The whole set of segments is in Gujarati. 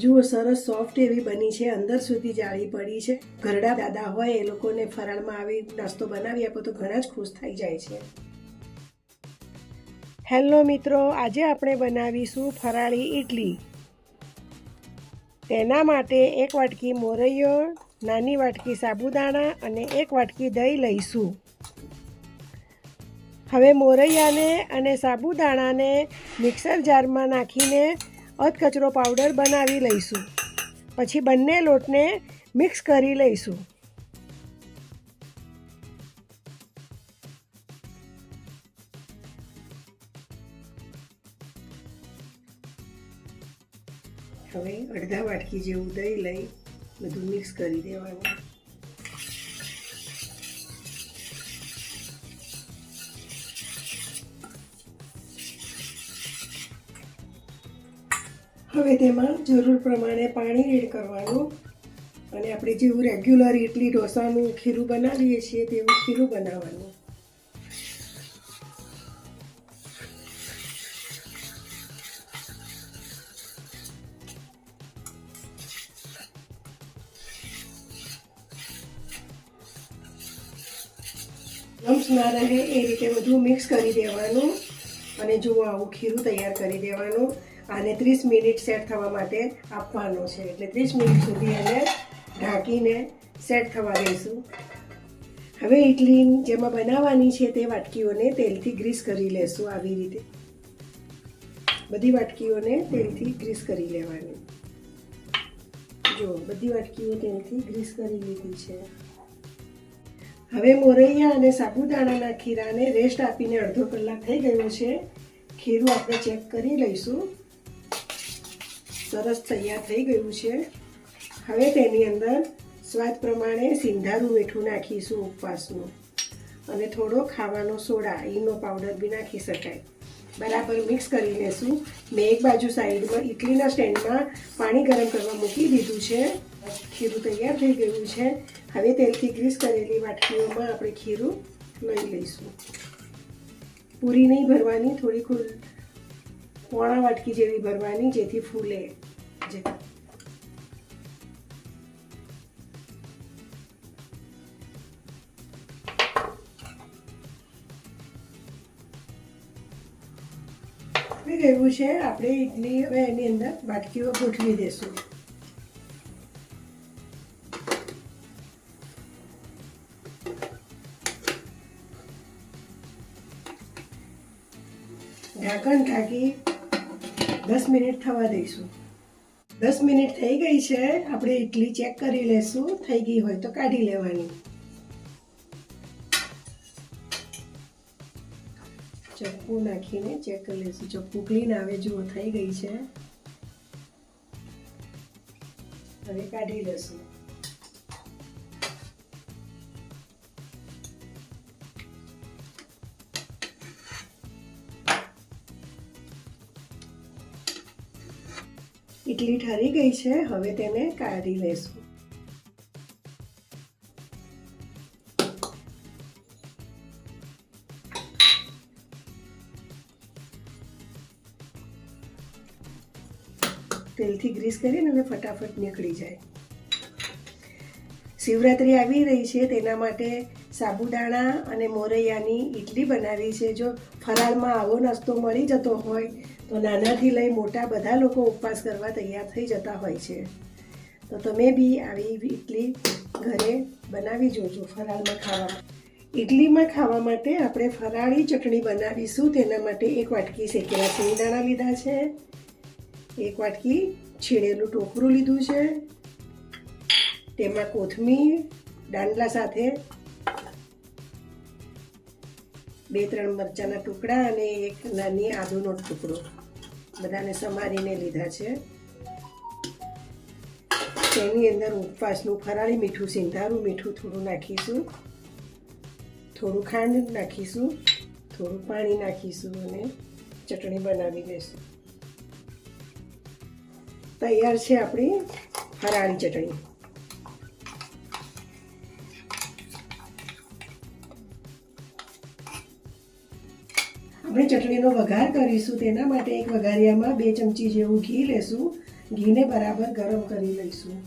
જુઓ, સરસ સોફ્ટ એવી બની છે, અંદર સુધી જાળી પડી છે. ઘરડા દાદા હોય, એ લોકોને ફરાળમાં આવી નાસ્તો બનાવી આપો તો ઘણા જ ખુશ થઈ જાય છે. હેલો મિત્રો, આજે આપણે બનાવીશું ફરાળી ઇડલી તેના માટે એક વાટકી મોરૈયો, નાની વાટકી સાબુદાણા અને એક વાટકી દહીં લઈશું. હવે મોરૈયાને અને સાબુદાણાને મિક્સર જારમાં નાખીને અધકચરો પાવડર બનાવી લઈશું. પછી બંને લોટને મિક્સ કરી લઈશું. હવે અડધા વાટકી જેવું દહીં લઈ બધું મિક્સ કરી દેવાનું. હવે તેમાં જરૂર પ્રમાણે પાણી એડ કરવાનું અને આપણે જેવું રેગ્યુલર ઇડલી ઢોસાનું ખીરું બનાવીએ છીએ તેવું ખીરું બનાવવાનું. લમ્સ ના રહે એ રીતે બધું મિક્સ કરી દેવાનું અને જુઓ આવું ખીરું તૈયાર કરી દેવાનું. આને ત્રીસ મિનિટ સેટ થવા માટે આપવાનો છે. એટલે ત્રીસ મિનિટ સુધી એને ઢાંકીને સેટ થવા દઈશું. હવે ઇડલી જેમાં બનાવવાની છે તે વાટકીઓને તેલથી ગ્રીસ કરી લેશું આવી રીતે. બધી વાટકીઓને તેલથી ગ્રીસ કરી લેવાની. જો, બધી વાટકીઓ તેલથી ગ્રીસ કરી લીધી છે. હવે મોરૈયા અને સાબુદાણાના ખીરાને રેસ્ટ આપીને અડધો કલાક થઈ ગયો છે. ખીરું આપણે ચેક કરી લઈશું. સરસ તૈયાર થઈ ગયું છે. હવે તેની અંદર સ્વાદ પ્રમાણે સિંધારું મીઠું નાખીશું ઉપવાસનું. અને થોડો ખાવાનો સોડા, ઈનો પાવડર બી નાખી શકાય. બરાબર મિક્સ કરી લેશું. મેં એક બાજુ સાઈડમાં ઇડલીના સ્ટેન્ડમાં પાણી ગરમ કરવા મૂકી દીધું છે. ખીરું તૈયાર થઈ ગયું છે. હવે તેલથી ગ્રીસ કરેલી વાટકીઓમાં આપણે ખીરું લઈ લઈશું. પૂરી નહીં ભરવાની થોડી ખુલ પોણા વાટકી જેવી ભરવાની જેથી ફૂલે. જે થઈ ગયું છે, આપણે ઇડલી હવે એની અંદર વાટકીઓ ગોઠવી દેશું. ઢાંકણ ઢાંકી દસ મિનિટ થવા દઈશું. દસ મિનિટ થઈ ગઈ છે. આપણે ઇડલી ચેક કરી લેશું. થઈ ગઈ હોય તો કાઢી લેવાની. ચપ્પુ નાખીને ચેક કરી લઈશું ચપ્પુ ક્લીન આવે જુઓ, થઈ ગઈ છે. હવે કાઢી લેશું. ઇડલી ઠરી ગઈ છે, હવે તેને કાઢી લેશું. તેલથી ગ્રીસ કરીને અને ફટાફટ નીકળી જાય. શિવરાત્રિ આવી રહી છે, તેના માટે સાબુદાણા અને મોરૈયાની ઇડલી બનાવી છે. જો ફરાળમાં આવો નાસ્તો મળી જતો હોય, તો નાનાથી લઈ મોટા બધા લોકો ઉપવાસ કરવા તૈયાર થઈ જતા હોય છે. તો તમે બી આવી ઇડલી ઘરે બનાવી જોજો ફરાળમાં ખાવા ઇડલીમાં ખાવા માટે આપણે ફરાળી ચટણી બનાવીશું. તેના માટે એક વાટકી શેકેલા સિંગદાણા લીધા છે. એક વાટકી છીણેલું ટોપરું લીધું છે. તેમાં કોથમીર, દાંડલા સાથે બે ત્રણ મરચાંના ટુકડા અને એક નાની આદુનો ટુકડો. બધાને સમારીને લીધા છે. તેની અંદર ઉપવાસનું ફરાળી મીઠું, સિંધારું મીઠું થોડું નાખીશું. થોડું ખાંડ નાખીશું, થોડું પાણી નાખીશું અને ચટણી બનાવી દઈશું તૈયાર છે આપણી ફરાળી ચટણી. આપણે ચટણીનો વઘાર કરીશું. તેના માટે એક વઘારિયામાં બે ચમચી જેવું ઘી લેશું. ઘીને બરાબર ગરમ કરી લઈશું.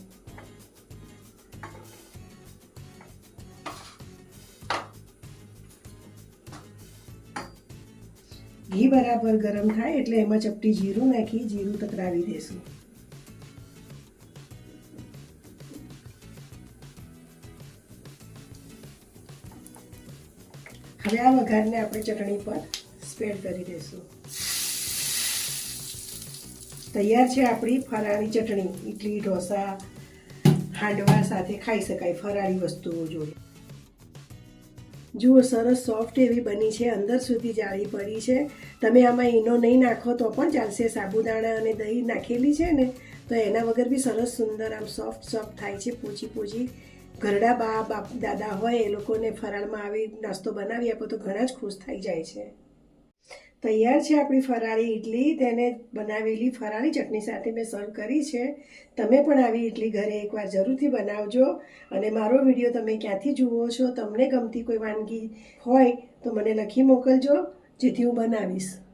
ઘી બરાબર ગરમ થાય એટલે એમાં ચપટી જીરું નાખી જીરું તકરાવી દેશું. હવે આ વઘારને આપણે ચટણી પર સ્પ્રેડ કરી દઈશું તૈયાર છે આપણી ફરાળી ચટણી ઇડલી ઢોસા, હાંડવા સાથે ખાઈ શકાય ફરાળી વસ્તુઓ જોઈએ જુઓ, સરસ સોફ્ટ એવી બની છે, અંદર સુધી જાળી પડી છે. તમે આમાં ઈનો નહીં નાખો તો પણ ચાલશે. સાબુદાણા અને દહીં નાખેલી છે ને, તો એના વગર બી સરસ સુંદર, આમ સોફ્ટ સોફ્ટ થાય છે, પોચી પોચી. ઘરડા બા, બાપ, દાદા હોય, એ લોકોને ફરાળમાં આવી નાસ્તો બનાવી આપો તો ઘણા જ ખુશ થઈ જાય છે. તૈયાર છે આપણી ફરાળી ઇડલી તેને બનાવેલી ફરાળી ચટણી સાથે મેં સર્વ કરી છે. તમે પણ આવી ઇડલી ઘરે એકવાર જરૂરથી બનાવજો. અને મારો વીડિયો તમે ક્યાંથી જુઓ છો, તમને ગમતી કોઈ વાનગી હોય તો મને લખી મોકલજો, જેથી હું બનાવીશ.